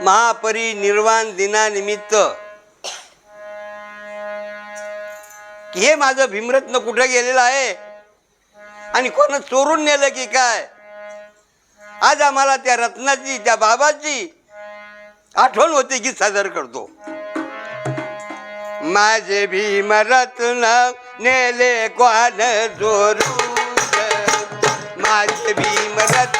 महापरिनिर्वाण दिनानिमित्त. हे माझं भीमरत्न कुठं गेलेलं आहे? आणि कोण चोरून नेलं की काय? आज आम्हाला त्या रत्नाची त्या बाबाची आठवण होते की सादर करतो. माझे भीमरत्न नेले कोण चोरून माझे भीमरत्न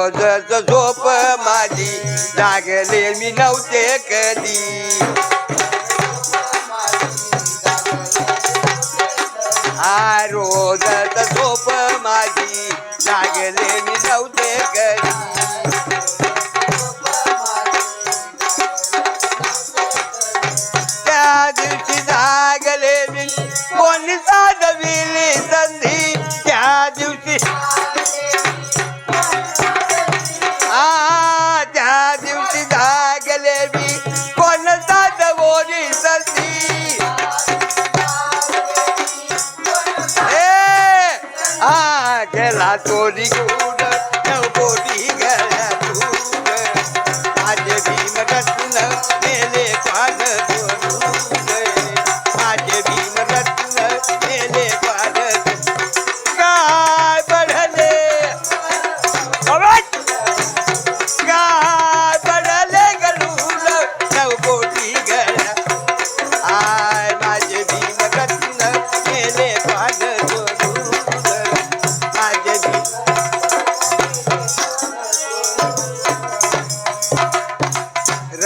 रोजच झोप माझी जागले मी नव्हते कधी. आ रोजच झोप माझी जागले मी नव्हते कधी. त्या दिवशी जागले मी कोणी साधविली साधवोनी संधी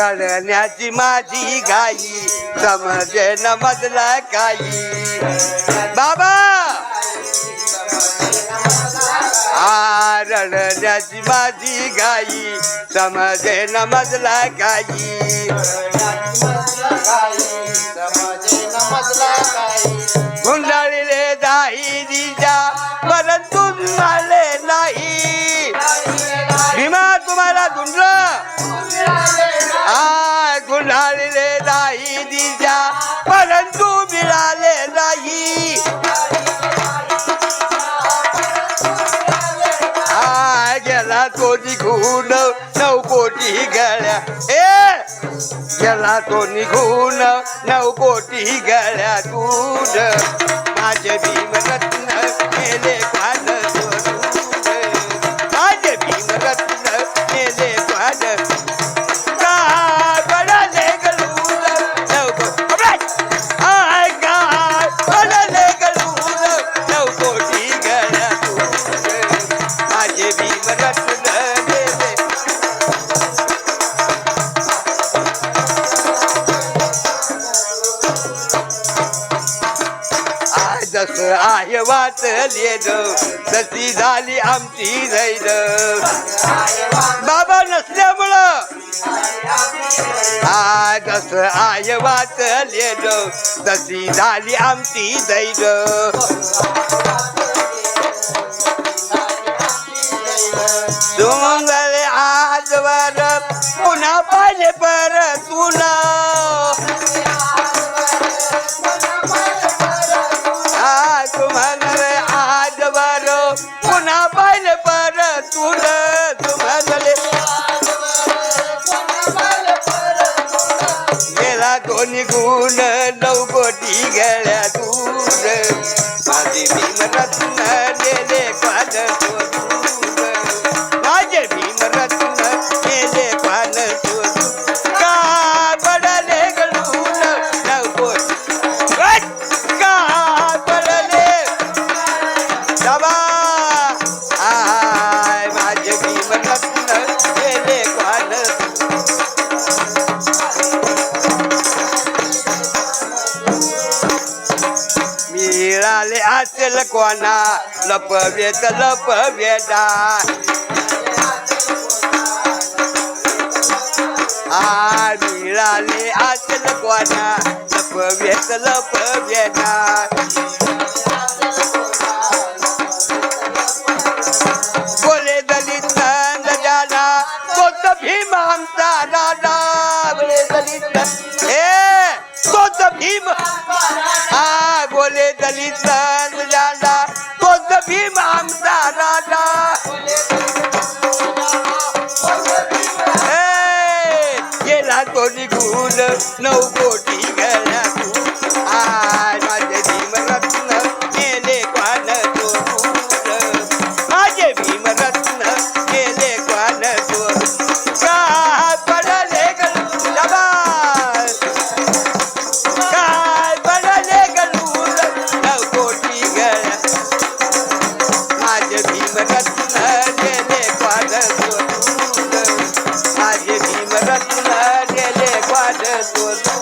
करण्याची माझी गाई समजे न मजला काही बाबा! आरण्याची माझी गाई समजे न मजला काही समजे न मजला काही नाही दिजा परंतु मिळाले नाही. आय गेला तो निघून नऊ कोटी गळ्या. ए गेला तो निघून नऊ कोटी गळ्या दूध माझे भीमरत्न केले आय वाचले तशी झाली आमची झैद बाबा नसल्यामुळं आय आय वाचले तशी झाली आमची दैद डोंगर आजवर पुन्हा पाहिले पर तुला दोन्ही गुण नऊ गळ्या दूर. माझी भीम रत्न गेले पान सोडून कोणा लपवेत लपवेदा आ मिळाले असेल कोणा लपवेत लपवेदा बोले दलित नंद जाना तोच भीम आमचा दादा बोले दलित हे तोच भीम हा बोले दलित राजा जाना तोच भीम आमचा दादा हे, गेला तो निघून नऊ कोटी गळ्यातून Thank you.